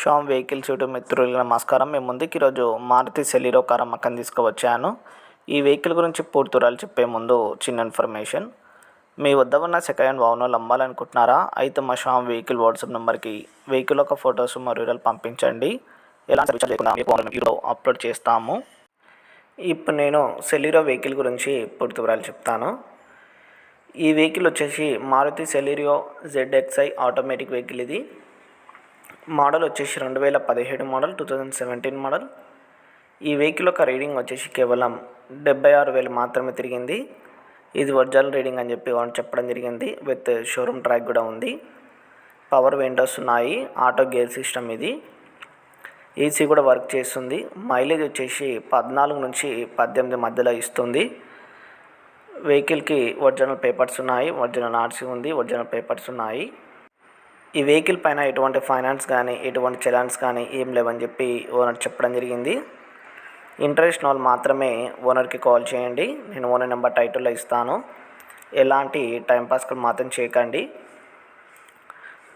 Sam vehicles YouTube మిత్రులకి నమస్కారం. మేము ముందుకు ఈరోజు మారుతి సెలీరో కార్ అమ్మకం తీసుకువచ్చాను. ఈ వెహికల్ గురించి పూర్తి వివరాలు చెప్పే ముందు చిన్న ఇన్ఫర్మేషన్. మీ వద్ద ఉన్న సెకండ్ హ్యాండ్ వాహనాలు అమ్మాలనుకుంటున్నారా? అయితే మా షామ్ వెహికల్ వాట్సాప్ నెంబర్కి వెహికల్ యొక్క ఫొటోస్ మరియు వివరాలు పంపించండి. ఎలాంటి వీడియో అప్లోడ్ చేస్తాము. ఇప్పుడు నేను సెలీరో వెహికల్ గురించి పూర్తి వివరాలు చెప్తాను. ఈ వెహికల్ వచ్చేసి Maruti Celerio ZXI automatic vehicle ఇది. మోడల్ వచ్చేసి రెండు వేల పదిహేడు model two thousand seventeen model. ఈ వెహికల్ యొక్క రీడింగ్ వచ్చేసి కేవలం డెబ్బై ఆరు వేలు మాత్రమే తిరిగింది. ఇది ఒరిజినల్ రీడింగ్ అని చెప్పి చెప్పడం జరిగింది. విత్ షోరూమ్ ట్రాక్ కూడా ఉంది. పవర్ విండోస్ ఉన్నాయి. ఆటో గేర్ సిస్టమ్ ఇది. ఏసీ కూడా వర్క్ చేస్తుంది. మైలేజ్ వచ్చేసి పద్నాలుగు నుంచి పద్దెనిమిది మధ్యలో ఇస్తుంది. వెహికల్కి ఒరిజినల్ పేపర్స్ ఉన్నాయి. ఒరిజినల్ ఆర్సీ ఉంది. ఒరిజినల్ పేపర్స్ ఉన్నాయి. ఈ వెహికల్ పైన ఎటువంటి ఫైనాన్స్ కానీ ఎటువంటి చలాన్స్ కానీ ఏం లేవని చెప్పి ఓనర్ చెప్పడం జరిగింది. ఇంట్రెస్ట్ వాళ్ళు మాత్రమే ఓనర్కి కాల్ చేయండి. నేను ఓనర్ నెంబర్ టైటిల్లో ఇస్తాను. ఎలాంటి టైంపాస్కి మాత్రం చేయకండి.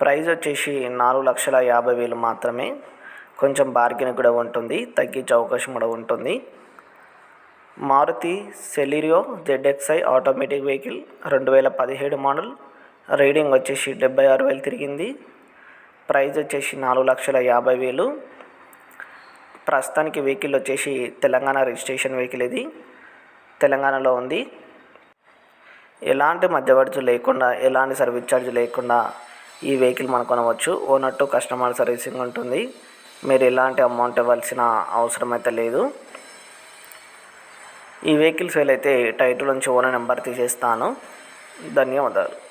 ప్రైస్ వచ్చేసి నాలుగు లక్షల యాభై వేలు మాత్రమే. కొంచెం బార్గెన్ కూడా ఉంటుంది. తగ్గించే అవకాశం కూడా ఉంటుంది. Maruti Celerio ZXI automatic vehicle రెండు వేల పదిహేడు మోడల్. రీడింగ్ వచ్చేసి డెబ్బై ఆరు వేలు తిరిగింది. ప్రైజ్ వచ్చేసి నాలుగు లక్షల యాభై వేలు. ప్రస్తుతానికి వెహికల్ వచ్చేసి తెలంగాణ రిజిస్ట్రేషన్ వెహికల్ ఇది. తెలంగాణలో ఉంది. ఎలాంటి మధ్యవర్తి లేకుండా ఎలాంటి సర్వీస్ ఛార్జ్ లేకుండా ఈ వెహికల్ మనం కొనవచ్చు. ఓనర్ టు కస్టమర్ సర్వీసింగ్ ఉంటుంది. మీరు ఎలాంటి అమౌంట్ ఇవ్వాల్సిన అవసరం అయితే లేదు. ఈ వెహికల్ సేల్ అయితే టైటిల్ నుంచి ఓనర్ నెంబర్ తీసేస్తాను. ధన్యవాదాలు.